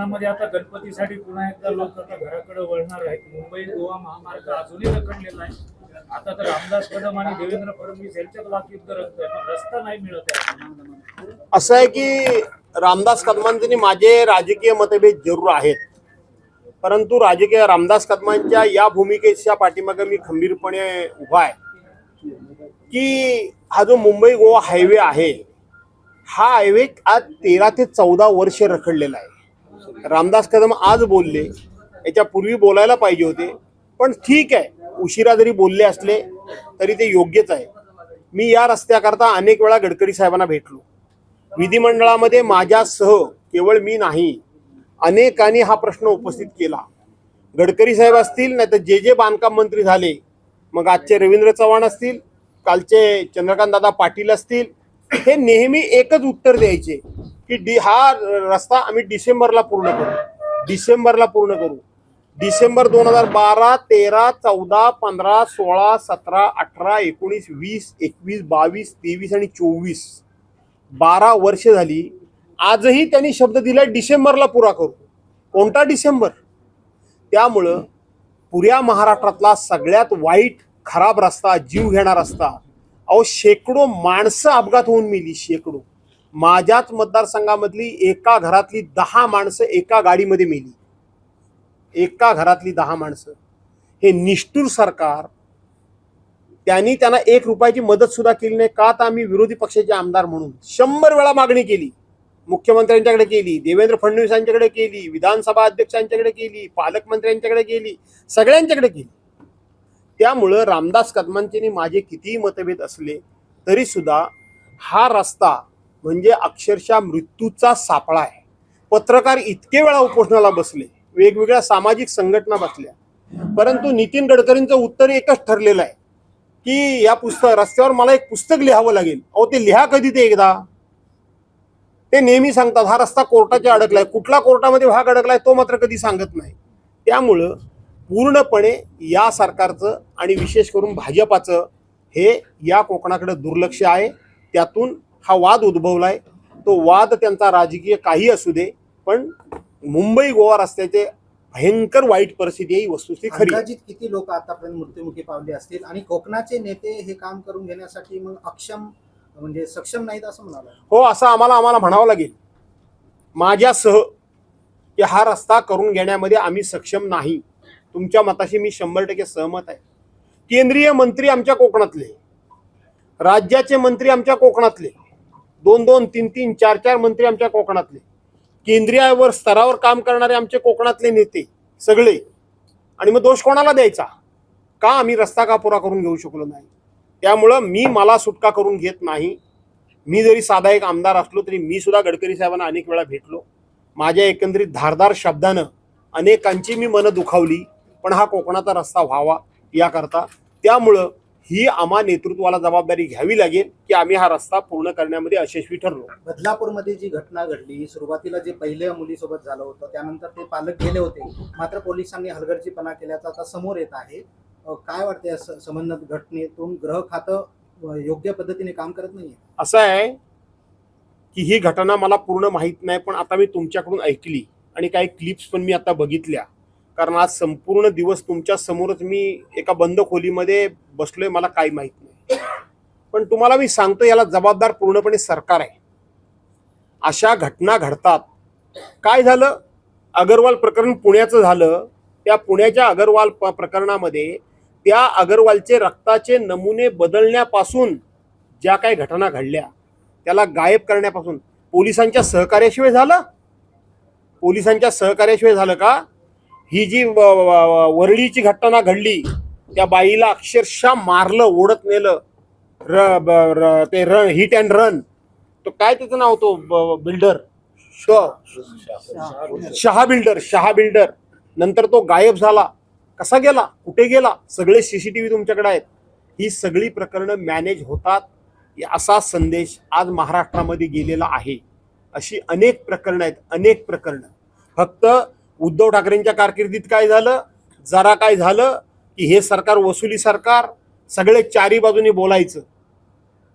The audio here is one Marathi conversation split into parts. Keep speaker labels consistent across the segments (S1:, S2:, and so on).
S1: कोकणामध्ये आता गणपतीसाठी पुन्हा एकदा लोक आता घराकडे वळणार आहेत. मुंबई गोवा महामार्ग अजूनही रखडलेला आहे. आता तर रामदास कदम आणि देवेंद्र फडणवीस यांच्यात वाकयुद्ध रंगतंय पण रस्ता नाही मिळत आहे.
S2: असं आहे की रामदास कदमांचे माझे राजकीय मतभेद जरूर आहेत. परंतु राजकीय रामदास कदमांच्या या भूमिकेच्या पाठीमागे मी खंबीरपणे उभा आहे. की हा जो मुंबई गोवा हायवे आहे हा हायवे आज तेरा ते चौदा वर्ष रखडलेला आहे. रामदास कदम आज बोलले याच्या पूर्वी बोलायला पाहिजे होते पण ठीक आहे उशिरा जरी बोलले असले तरी ते योग्यच आहे. मी या रस्त्याकरता अनेक वेळा गडकरी साहेबांना भेटलो. विधिमंडळामध्ये माझ्यासह केवळ मी नाही अनेकांनी हा प्रश्न उपस्थित केला. गडकरी साहेब असतील नाही तर जे जे बांधकाम मंत्री झाले मग आजचे रवींद्र चव्हाण असतील कालचे चंद्रकांत दादा पाटील असतील हे नेहमी एकच उत्तर द्यायचे. की डी हा रस्ता आम्ही डिसेंबरला पूर्ण करू. डिसेंबरला पूर्ण करू. डिसेंबर दोन हजार बारा तेरा चौदा पंधरा सोळा सतरा अठरा एकोणीस वीस एकवीस बावीस तेवीस आणि चोवीस. बारा वर्ष झाली. आजही त्यांनी शब्द दिला डिसेंबरला पुरा करू. कोणता डिसेंबर? त्यामुळं पुऱ्या महाराष्ट्रातला सगळ्यात वाईट खराब रस्ता जीव घेणार रस्ता. अहो शेकडो माणसं अपघात होऊन मिली शेकडो. माझ्याच मतदारसंघामधली एका घरातली दहा माणसं एका गाडीमध्ये मेली. एका घरातली दहा माणसं. हे निष्ठूर सरकार त्यांनी त्यांना एक रुपयाची मदत सुद्धा केली नाही. का तर आम्ही विरोधी पक्षाचे आमदार म्हणून शंभर वेळा मागणी केली. मुख्यमंत्र्यांच्याकडे केली देवेंद्र फडणवीसांच्याकडे केली विधानसभा अध्यक्षांच्याकडे केली पालकमंत्र्यांच्याकडे केली सगळ्यांच्याकडे केली. त्यामुळं रामदास कदमांचे माझे कितीही मतभेद असले तरी सुद्धा हा रस्ता म्हणजे अक्षरशः मृत्यूचा सापळा आहे. पत्रकार इतके वेळा उपोषणाला बसले वेगवेगळ्या सामाजिक संघटना बसल्या. परंतु नितीन गडकरींचं उत्तर एकच ठरलेलं आहे की या पुस्तक रस्त्यावर मला एक पुस्तक लिहावं लागेल. अहो ते लिहा कधी ते एकदा? ते नेहमी सांगतात हा रस्ता कोर्टाच्या अडकलाय. कुठला कोर्टामध्ये भाग अडकलाय तो मात्र कधी सांगत नाही. त्यामुळं पूर्णपणे या सरकारचं आणि विशेष करून भाजपाचं हे या कोकणाकडे दुर्लक्ष आहे. त्यातून हा वाद उद्भवलाय. तो वाद त्यांचा राजकीय काही असू दे पण मुंबई गोवा रस्त्याचे भयंकर वाईट परिस्थिती ही वस्तुस्थिती खरी
S3: किती लोक आतापर्यंत मृत्युमुखी पावले असतील? आणि कोकणाचे नेते हे काम करून घेण्यासाठी मग अक्षम म्हणजे सक्षम नाहीत असं म्हणाला
S2: हो असं आम्हाला आम्हाला म्हणावं लागेल. माझ्यासह की हा रस्ता करून घेण्यामध्ये आम्ही सक्षम नाही. तुमच्या मताशी मी शंभर टक्के सहमत आहे. केंद्रीय मंत्री आमच्या कोकणातले. राज्याचे मंत्री आमच्या कोकणातले. दोन दोन तीन तीन चार चार मंत्री आमच्या कोकणातले. केंद्रीयवर स्तरावर काम करणारे आमचे कोकणातले नेते सगळे. आणि मग दोष कोणाला द्यायचा? का आम्ही रस्ता का पुरा करून घेऊ शकलो नाही? त्यामुळं मी मला सुटका करून घेत नाही. मी जरी साधा एक आमदार असलो तरी मी सुद्धा गडकरी साहेबांना अनेक वेळा भेटलो. माझ्या एकंदरीत धारदार शब्दानं अनेकांची मी मनं दुखावली पण हा कोकणाचा रस्ता व्हावा याकरता. त्यामुळं ही आम्हा नेतृत्वाला जबाबदारी घ्यावी लागेल की आम्ही हा रस्ता पूर्ण करण्यामध्ये यशस्वी ठरलो.
S3: बदलापूरमध्ये जी घटना घडली सुरुवातीला जे पहिल्या मुलीसोबत झालं होतं त्यानंतर ते पालक गेले होते. मात्र पोलिसांनी हलगर्जीपणा केल्याचं आता समोर येत आहे. काय वाटते संबंधित घटनेतून? ग्रह खातं योग्य पद्धतीने काम करत नाहीये?
S2: असं आहे की ही घटना मला पूर्ण माहीत नाही पण आता मी तुमच्याकडून ऐकली आणि काही क्लिप्स पण मी आता बघितल्या. कारण आज संपूर्ण दिवस तुमच्या समोरच मी एका बंद खोलीमध्ये बसलोय मला काही माहीत नाही. पण तुम्हाला मी सांगतो याला जबाबदार पूर्णपणे सरकार आहे. अशा घटना घडतात. काय झालं? अगरवाल प्रकरण पुण्याचं झालं. त्या पुण्याच्या अगरवाल प्रकरणामध्ये त्या अगरवालचे रक्ताचे नमुने बदलण्यापासून ज्या काही घटना घडल्या त्याला गायब करण्यापासून पोलिसांच्या सहकार्याशिवाय झालं? पोलिसांच्या सहकार्याशिवाय झालं का? ही जी व- वरळीची घटना घडली त्या बाईला अक्षरशः मारलं ओढत नेलं र ब- र- ते रन हिट अँड रन तो काय त्याचं नाव तो बिल्डर श शहा बिल्डर शहा बिल्डर नंतर तो गायब झाला. कसा गेला? कुठे गेला? सगळे सीसीटीव्ही तुमच्याकडे आहेत. ही सगळी प्रकरणं मॅनेज होतात असा संदेश आज महाराष्ट्रामध्ये गेलेला आहे. अशी अनेक प्रकरणं आहेत अनेक प्रकरणं. फक्त उद्धव ठाकरेंच्या कारकिर्दीत काय झालं? जरा काय झालं की हे सरकार वसुली सरकार सगळे चारी बाजूनी बोलायचं.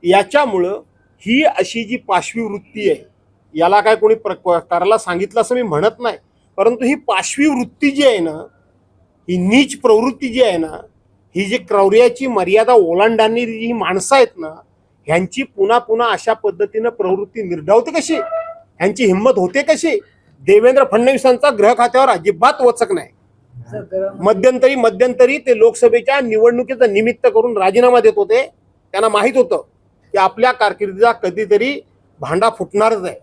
S2: याच्यामुळं ही अशी जी पाशवी वृत्ती आहे याला काय कोणी प्र करायला सांगितलं असं मी म्हणत नाही. परंतु ही पाशवी वृत्ती जी आहे ना ही नीच प्रवृत्ती जी आहे ना ही जी क्रौर्याची मर्यादा ओलांडानी जी माणसं आहेत ना ह्यांची पुन्हा पुन्हा अशा पद्धतीनं प्रवृत्ती निर्धावते कशी? ह्यांची हिंमत होते कशी? देवेंद्र फडणवीसांचा ग्रह खात्यावर अजिबात वचक नाही. मध्यंतरी मध्यंतरी ते लोकसभेच्या निवडणुकीचं निमित्त करून राजीनामा देत होते. त्यांना माहीत होतं की आपल्या कारकिर्दीचा कधीतरी भांडा फुटणारच आहे.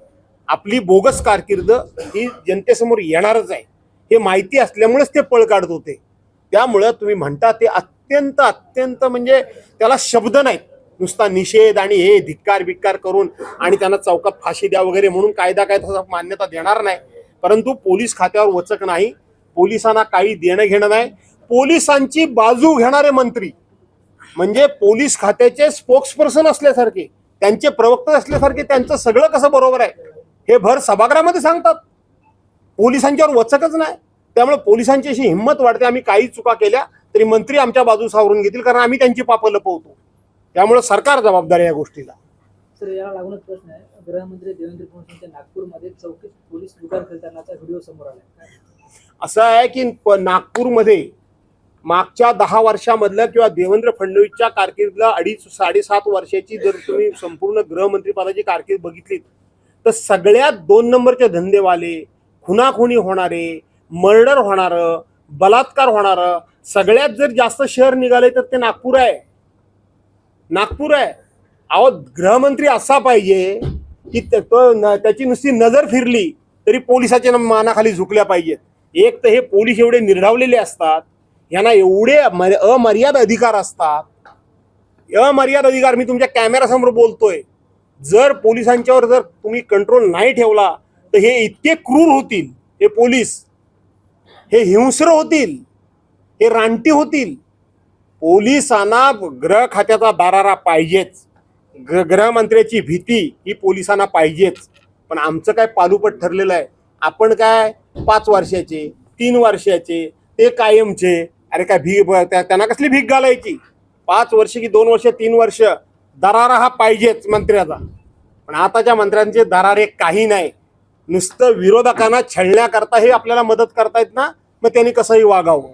S2: आपली बोगस कारकिर्द ही जनतेसमोर येणारच आहे. हे माहिती असल्यामुळेच ते पळ काढत होते. त्यामुळं तुम्ही म्हणता ते अत्यंत अत्यंत म्हणजे त्याला शब्द नाहीत. नुसता निषेध आणि हे धिक्कार बिक्कार करून आणि त्यांना चौकात फाशी द्या वगैरे म्हणून कायदा काय तसा मान्यता देणार नाही. परंतु पोलीस खात्यावर वचक नाही पोलिसांना काही देणं घेणं नाही. पोलिसांची बाजू घेणारे मंत्री म्हणजे पोलीस खात्याचे स्पोक्स पर्सन असल्यासारखे त्यांचे प्रवक्ते असल्यासारखे त्यांचं सगळं कसं बरोबर आहे हे भर सभागृहामध्ये सांगतात. पोलिसांच्यावर वचकच नाही. त्यामुळे पोलिसांची अशी हिंमत वाढते आम्ही काही चुका केल्या तरी मंत्री आमच्या बाजू सावरून घेतील कारण आम्ही त्यांची पापं लपवतो. त्यामुळे सरकार जबाबदार या गोष्टीला.
S4: गृहमंत्री देवेंद्र फडणवीस नागपूरमध्ये चौकीत पोलीस लुटार करतानाचा व्हिडिओ समोर आला.
S2: असं आहे की नागपूरमध्ये मागच्या दहा वर्षामधलं किंवा देवेंद्र फडणवीसच्या कारकिर्दीला अडीच साडेसात वर्षाची जर तुम्ही संपूर्ण गृहमंत्रीपदाची कारकीर्द बघितलीत तर सगळ्यात दोन नंबरचे धंदेवाले खुनाखुनी होणारे मर्डर होणारं बलात्कार होणारं सगळ्यात जर जास्त शहर निघाले तर ते नागपूर आहे. नागपूर आहे. अहो गृहमंत्री असा पाहिजे की त्या- तो न- त्याची नुसती नजर फिरली तरी पोलिसाच्या मानाखाली झुकल्या पाहिजेत. एक तर हे पोलीस एवढे निर्ढावलेले असतात यांना एवढे मर- अमर्याद अधिकार असतात. अमर्याद अधिकार मी तुमच्या कॅमेरासमोर बोलतोय. जर पोलिसांच्यावर जर तुम्ही कंट्रोल नाही ठेवला तर हे इतके क्रूर होतील हे पोलीस. हे हिंस्र होतील हे रानटी होतील. पोलिसांना गृह खात्याचा दारारा पाहिजेच. ग- गृहमंत्र्याची भीती ही पोलिसांना पाहिजेच. पण आमचं काय पालुपट ठरलेलं आहे. आपण काय पाच वर्षाचे तीन वर्षाचे ते कायमचे अरे काय भी त्यांना कसली भीक घालायची? पाच वर्ष की दोन वर्ष तीन वर्ष दरारा हा पाहिजेच मंत्र्याचा. पण आताच्या मंत्र्यांचे दरारे काही नाही. नुसतं विरोधकांना छळण्याकरता हे आपल्याला मदत करतायत ना मग त्यांनी कसंही वागावं.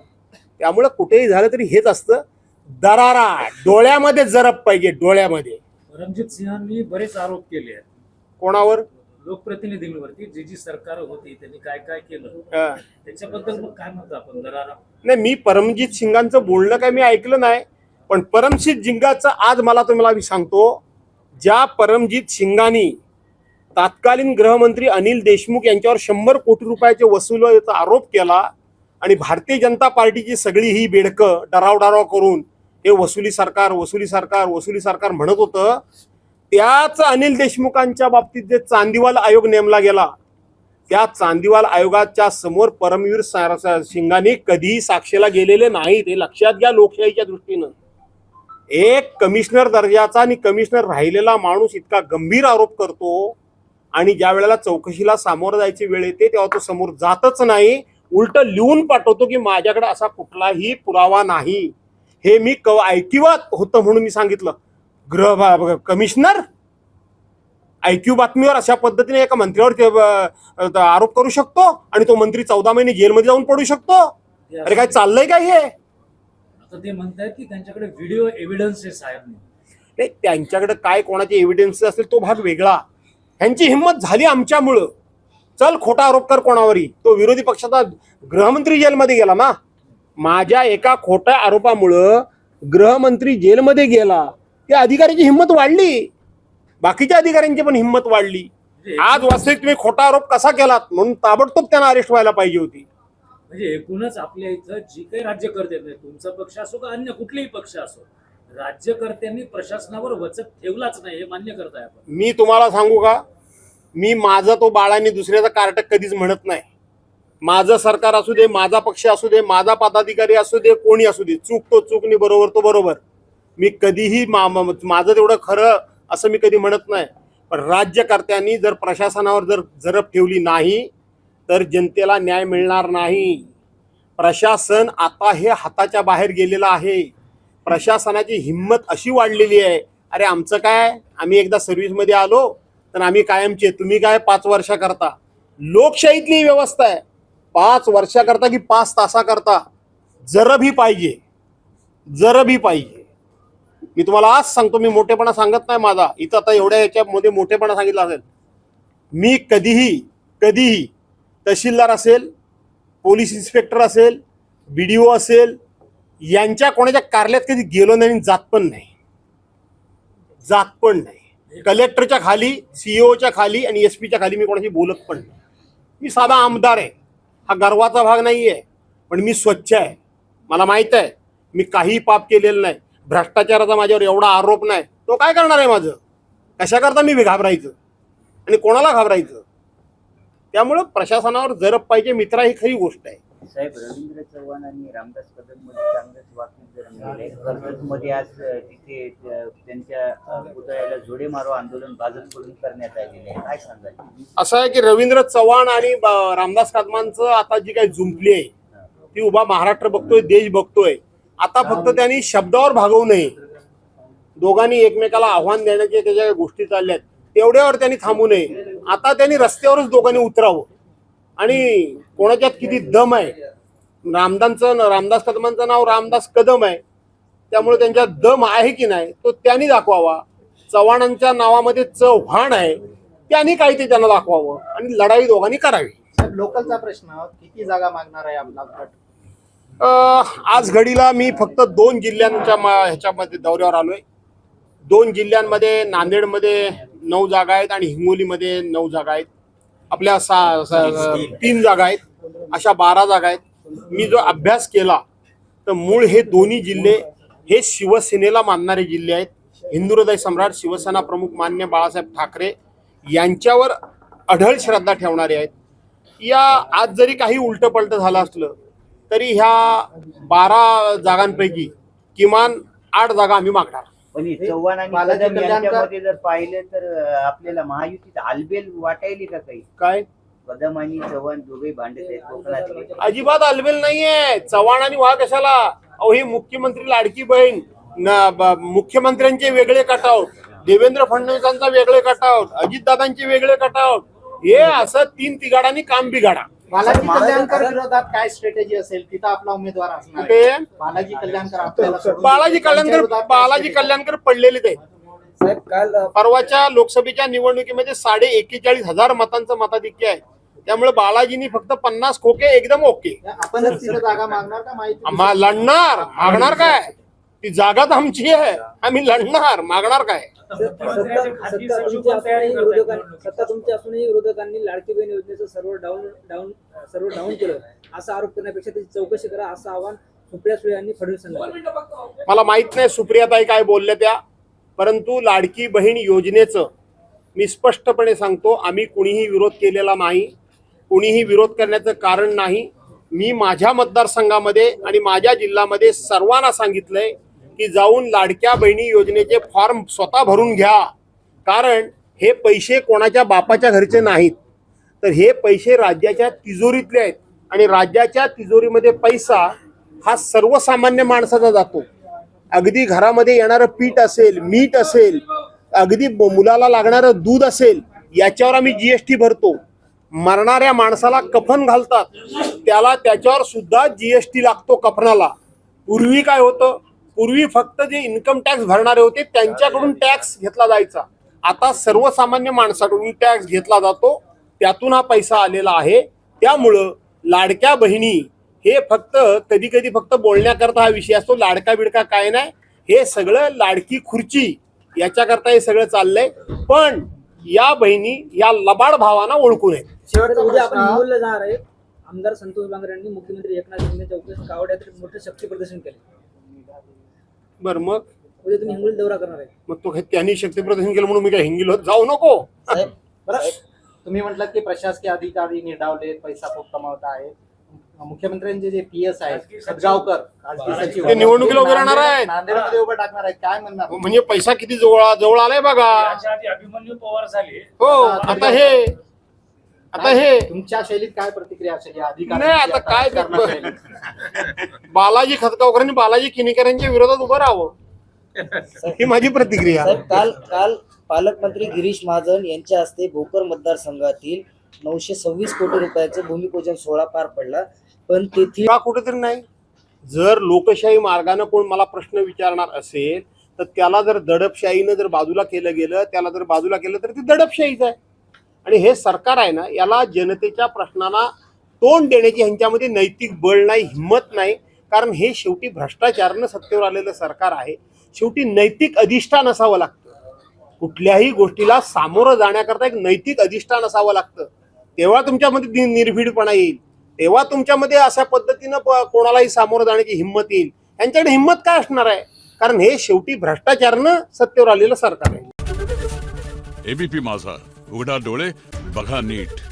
S2: त्यामुळं कुठेही झालं तरी हेच असतं. दरारा डोळ्यामध्ये जरप पाहिजे डोळ्यामध्ये.
S1: रणजित सिंहांनी बरेच आरोप केले आहेत.
S2: कोणावर?
S1: लोकप्रतिनिधींवरती जी जी सरकार होती त्यांनी काय काय केलं? त्याच्याबद्दल मग काय म्हणतो आपण दरारा
S2: नाही मी परमजित सिंगांचं बोलणं काय मी ऐकलं नाही पण परमजित सिंगाचं आज मला तुम्हाला मी सांगतो ज्या परमजित सिंगांनी तत्कालीन गृहमंत्री अनिल देशमुख यांच्यावर शंभर कोटी रुपयाचे वसुलीचा आरोप केला आणि भारतीय जनता पार्टीची सगळी ही बेडकं डराव डराव करून हे वसुली सरकार वसुली सरकार वसुली सरकार म्हणत होतं त्याच अनिल देशमुखांच्या बाबतीत जे चांदीवाल आयोग नेमला गेला त्या चांदीवाल आयोगाच्या समोर परमवीर सिंगाने कधीही साक्षीला गेलेले नाहीत. हे लक्षात घ्या लोकशाहीच्या दृष्टीनं. एक कमिशनर दर्जाचा आणि कमिशनर राहिलेला माणूस इतका गंभीर आरोप करतो आणि ज्या वेळेला चौकशीला सामोरं जायची वेळ येते तेव्हा तो समोर जातच नाही. उलट लिहून पाठवतो की माझ्याकडे असा कुठलाही पुरावा नाही. हे मी क ऐकिवात होतं म्हणून मी सांगितलं. गृह कमिशनर ऐक्यू बातमीवर अशा पद्धतीने एका मंत्र्यावर आरोप करू शकतो आणि तो मंत्री चौदा महिने जेलमध्ये जाऊन पडू शकतो. अरे काय चाललंय काय हे?
S1: आता ते म्हणतायत की त्यांच्याकडे व्हिडिओ एव्हिडन्सेस आहेत म्हणून.
S2: नाही त्यांच्याकडे काय कोणाचे एव्हिडन्स असेल तो भाग वेगळा. ह्यांची हिंमत झाली आमच्यामुळं. चल खोटा आरोप कर कोणावरही. तो विरोधी पक्षाचा गृहमंत्री जेलमध्ये गेला ना. माझ्या एका खोट्या आरोपामुळं गृहमंत्री जेलमध्ये गेला. त्या अधिकाऱ्याची हिंमत वाढली. बाकीच्या अधिकाऱ्यांची पण हिंमत वाढली. आज वास्तविक तुम्ही खोटा आरोप कसा केलात? म्हणून ताबडतोब त्यांना अरेस्ट व्हायला पाहिजे होती.
S1: म्हणजे एकूणच आपल्या इथं जी काही राज्यकर्ते म्हणजे तुमचा पक्ष असो का अन्य कुठलेही पक्ष असो राज्यकर्त्यांनी प्रशासनावर वचक ठेवलाच नाही हे मान्य करताय आपण.
S2: मी तुम्हाला सांगू का? मी माझा तो बाळाने दुसऱ्याचा कार्ट कधीच म्हणत नाही. माझं सरकार असू दे माझा पक्ष असू दे माझा पदाधिकारी असू दे कोणी असू दे चूक तो चूकनी बरोबर तो बरोबर. मी कधीही मा माझं तेवढं खरं असं मी कधी म्हणत नाही. पण राज्यकर्त्यांनी जर प्रशासनावर जर जरब ठेवली नाही तर जनतेला न्याय मिळणार नाही. प्रशासन आता हे हाताच्या बाहेर गेलेलं आहे. प्रशासनाची हिंमत अशी वाढलेली आहे अरे आमचं काय? आम्ही एकदा सर्व्हिसमध्ये आलो तर आम्ही कायमचे तुम्ही काय पाच वर्ष करता? लोकशाहीतली व्यवस्था आहे. पाच वर्षाकरता की पाच तासाकरता जरबी पाहिजे जरबी पाहिजे. मी तुम्हाला आज सांगतो मी मोठेपणा सांगत नाही माझा. इथं आता एवढ्या याच्यामध्ये मोठेपणा सांगितला असेल. मी कधीही कधीही तहसीलदार असेल पोलीस इन्स्पेक्टर असेल बी डी ओ असेल यांच्या कोणाच्या कार्यालयात कधी गेलो नाही आणि जात पण नाही. जात पण नाही. कलेक्टरच्या खाली सीईओच्या खाली आणि एस पीच्या खाली मी कोणाशी बोलत पण नाही. मी साधा आमदार आहे. हा गर्वाचा भाग नाही आहे पण मी स्वच्छ आहे. मला माहीत आहे. मी काही पाप केलेलं नाही. भ्रष्टाचाराचा माझ्यावर एवढा आरोप नाही. तो काय करणार आहे माझं? कशाकरता मी घाबरायचं? आणि कोणाला घाबरायचं? त्यामुळं प्रशासनावर जरब पाहिजे मित्रा ही खरी गोष्ट आहे.
S5: साहेब रवींद्र चव्हाण आणि रामदास कदममध्ये चांगलंच वाक्य कर्जत मध्ये आज तिथे त्यांच्या पुतळ्याला जोडे मारो आंदोलन भाजपकडून करण्यात आलेले आहे. काय सांगाल?
S2: असं आहे की रवींद्र चव्हाण आणि रामदास कदमांचं आता जी काही जुंपली आहे ती उभा महाराष्ट्र बघतोय देश बघतोय. आता फक्त त्यांनी शब्दावर भागवू नये. दोघांनी एकमेकाला आव्हान देण्याच्या त्याच्या गोष्टी चालल्या आहेत तेवढ्यावर त्यांनी थांबू नये. आता त्यांनी रस्त्यावरच दोघांनी उतरावं. आणि कोणाच्यात किती दम आहे? रामदांचं रामदास कदमांचं नाव रामदास कदम आहे. त्यामुळे त्यांच्यात दम आहे की नाही तो त्यांनी दाखवावा. चव्हाणांच्या नावामध्ये चव्हाण आहे त्यांनी काही ते त्यांना दाखवावं. आणि लढाई दोघांनी करावी.
S3: लोकलचा प्रश्न किती जागा मागणार आहे आपला गट?
S2: आज घडीला मी फक्त दोन जिल्ह्यांच्या ह्याच्यामध्ये दौऱ्यावर आलोय. दोन जिल्ह्यांमध्ये नांदेडमध्ये नऊ जागा आहेत आणि हिंगोलीमध्ये नऊ जागा आहेत. आपल्या सा सा- तीन जागा आहेत. अशा बारा जागा आहेत. मी जो अभ्यास केला तर मूळ हे दोन्ही जिल्हे हे शिवसेनेला मानणारे जिल्हे आहेत. हिंदू हृदय सम्राट शिवसेना प्रमुख मान्य बाळासाहेब ठाकरे यांच्यावर अढळ श्रद्धा ठेवणारे आहेत. या आज जरी काही उलटं पलटं झालं असलं तरी ह्या बारा जागांपैकी किमान आठ जागा आम्ही मागणार.
S5: पण हे चव्हाण आणि
S3: बालाजी
S5: कदम
S3: कल्याणकर-
S5: यांच्यामध्ये जर पाहिलं तर अ, आपल्याला महायुतीत आलबेल वाटायली का काही?
S2: काय?
S5: कदम आणि चव्हाण दोघे भांडत आहेत कोकणातले.
S2: अजिबात अलबेल नाहीये. चव्हाण आणि व्हा कशाला? अहो ही मुख्यमंत्री लाडकी बहीण न- ब- मुख्यमंत्र्यांचे वेगळे कटआउट देवेंद्र फडणवीसांचा वेगळे कटआउट अजितदादांचे वेगळे कटआउट हे असं तीन तिघाडांनी काम बिघाडा.
S3: बालाजी कल्याणकर विरोधात काय स्ट्रॅटेजी असेल तिथं आपला उमेदवार असणार
S2: कुठे.
S3: बालाजी कल्याणकर आपल्याला सोडून
S2: बालाजी
S3: त्यांच्या
S2: कल्याणकर
S3: विरोधात काय
S2: बालाजी
S3: strategy?
S2: कल्याणकर पडलेलेच आहेत
S4: साहेब काल अ,
S2: परवाच्या लोकसभेच्या निवडणुकीमध्ये साडे एक्केचाळीस हजार मतांचं मताधिक्य आहे. त्यामुळे बालाजीनी फक्त पन्नास खोके एकदम ओके.
S3: आपणच तिथं जागा मागणार का? माहिती
S2: लढणार. मागणार काय? ती जागा तर आमची आहे. आम्ही लढणार मागणार काय?
S4: सत्ता तुमची असूनही विरोधकांनी लाडकी बहीण योजनेचं सर्व डाऊन डाऊन सर्व डाऊन केलं. असा आरोप करण्यापेक्षा त्याची चौकशी करा असं आवाहन सुप्रिया सुळे यांनी फडणवीसांना केलं.
S2: मला माहीत नाही सुप्रियाताई काय बोलल्या त्या परंतु लाडकी बहीण योजनेचं मी स्पष्टपणे सांगतो आम्ही कुणीही विरोध केलेला नाही. कुणीही विरोध करण्याचं कारण नाही. मी माझ्या मतदारसंघामध्ये आणि माझ्या जिल्ह्यामध्ये सर्वांना सांगितलंय की जाऊन लाडक्या बहिणी योजनेचे फॉर्म स्वतः भरून घ्या. कारण हे पैसे कोणाच्या बापाच्या घरचे नाहीत. तर हे पैसे राज्याच्या तिजोरीतले आहेत. आणि राज्याच्या तिजोरीमध्ये पैसा हा सर्वसामान्य माणसाचा जातो. अगदी घरामध्ये येणारं पीठ असेल मीठ असेल अगदी मुलाला लागणारं दूध असेल याच्यावर आम्ही जीएसटी भरतो. मरणाऱ्या माणसाला कफन घालतात. त्याला त्याच्यावर सुद्धा जीएसटी लागतो कफनाला. पूर्वी काय होतं? पूर्वी फक्त जे इन्कम टॅक्स भरणारे होते त्यांच्याकडून टॅक्स घेतला जायचा. आता सर्वसामान्य माणसाकडून टॅक्स घेतला जातो त्यातून हा पैसा आलेला आहे. त्यामुळं लाडक्या बहिणी हे फक्त कधी कधी फक्त बोलण्याकरता हा विषय असतो लाडका बिडका काय नाही. हे सगळं लाडकी खुर्ची याच्याकरता हे सगळं चाललंय. पण या बहिणी या लबाड भावांना ओळखू नये.
S4: आमदार संतोष बांगर यांनी मुख्यमंत्री एकनाथ शिंदे चौकशी कावड यात्रेत मोठे शक्ती प्रदर्शन केले.
S2: बरं मग?
S4: उद्या तुम्ही हिंगोली दौरा करणार आहे.
S2: मग तो त्यांनी शक्ती प्रदर्शन केलं म्हणून मी काय हिंगिलो जाऊ नको?
S3: साहेब, बरं, तुम्ही म्हटलं की प्रशासकीय अधिकारी निर्डावले पैसा खूप कमावत आहेत. मुख्यमंत्र्यांचे जे पी एस आहेत सदगावकर खासगी सचिव.
S2: ते निवडणुकीला उभे राहणार आहेत.
S3: नांदेडमध्ये उभं टाकणार आहेत. काय म्हणणार?
S2: म्हणजे पैसा किती जवळ जवळ आलाय बघा.
S1: आधी अभिमन्यू पवार झाले.
S2: हो आता हे आता हे
S3: तुमच्या शैलीत काय प्रतिक्रिया असेल या अधिकारी
S2: नाही आता काय ते- बालाजी खतगावकरांनी बालाजी किनीकर यांच्या विरोधात उभं राहावं. ही माझी प्रतिक्रिया.
S6: काल काल पालकमंत्री गिरीश महाजन यांच्या हस्ते भोकर मतदारसंघातील नऊशे सव्वीस कोटी रुपयाचं भूमिपूजन सोहळा पार पडला. पण तेथील
S2: का कुठेतरी नाही? जर लोकशाही मार्गाने कोण मला प्रश्न विचारणार असेल तर त्याला जर दडपशाहीनं जर बाजूला केलं गेलं त्याला जर बाजूला केलं तर ती दडपशाहीच आहे. आणि हे सरकार आहे ना याला जनतेच्या प्रश्नांना तोंड देण्याची ह्यांच्यामध्ये नैतिक बळ नाही हिंमत नाही. कारण हे शेवटी भ्रष्टाचारानं सत्तेवर आलेलं सरकार आहे. शेवटी नैतिक अधिष्ठान असावं लागतं. कुठल्याही गोष्टीला सामोरं जाण्याकरता एक नैतिक अधिष्ठान असावं लागतं. तेव्हा तुमच्यामध्ये निर्भीडपणा येईल. तेव्हा तुमच्यामध्ये अशा पद्धतीनं कोणालाही सामोरं जाण्याची हिंमत येईल. यांच्याकडे हिंमत काय असणार आहे? कारण हे शेवटी भ्रष्टाचारनं सत्तेवर आलेलं सरकार आहे.
S7: एबीपी माझा. उघडा डोळे बघा नीट.